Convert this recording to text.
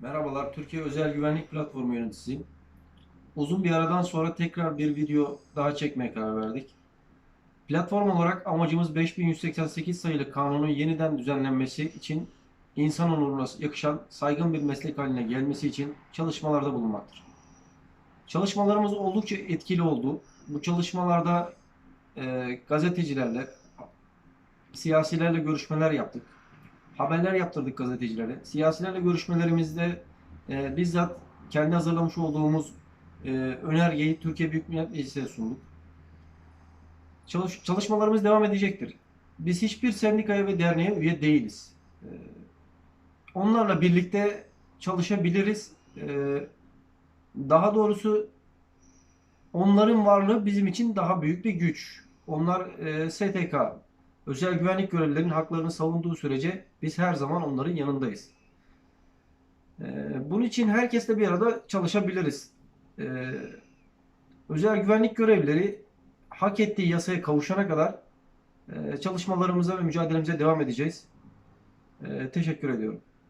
Merhabalar, Türkiye Özel Güvenlik Platformu yöneticisiyim. Uzun bir aradan sonra tekrar bir video daha çekmeye karar verdik. Platform olarak amacımız 5188 sayılı kanunun yeniden düzenlenmesi için insan onuruna yakışan saygın bir meslek haline gelmesi için çalışmalarda bulunmaktır. Çalışmalarımız oldukça etkili oldu. Bu çalışmalarda e, gazetecilerle, siyasilerle görüşmeler yaptık haberler yaptırdık gazetecilere. Siyasilerle görüşmelerimizde e, bizzat kendi hazırlamış olduğumuz e, önergeyi Türkiye Büyük Millet Meclisi'ne sunduk. Çalış, çalışmalarımız devam edecektir. Biz hiçbir sendikaya ve derneğe üye değiliz. E, onlarla birlikte çalışabiliriz. E, daha doğrusu onların varlığı bizim için daha büyük bir güç. Onlar e, STK, özel güvenlik görevlilerinin haklarını savunduğu sürece biz her zaman onların yanındayız. Ee, bunun için herkesle bir arada çalışabiliriz. Ee, özel güvenlik görevlileri hak ettiği yasaya kavuşana kadar e, çalışmalarımıza ve mücadelemize devam edeceğiz. Ee, teşekkür ediyorum.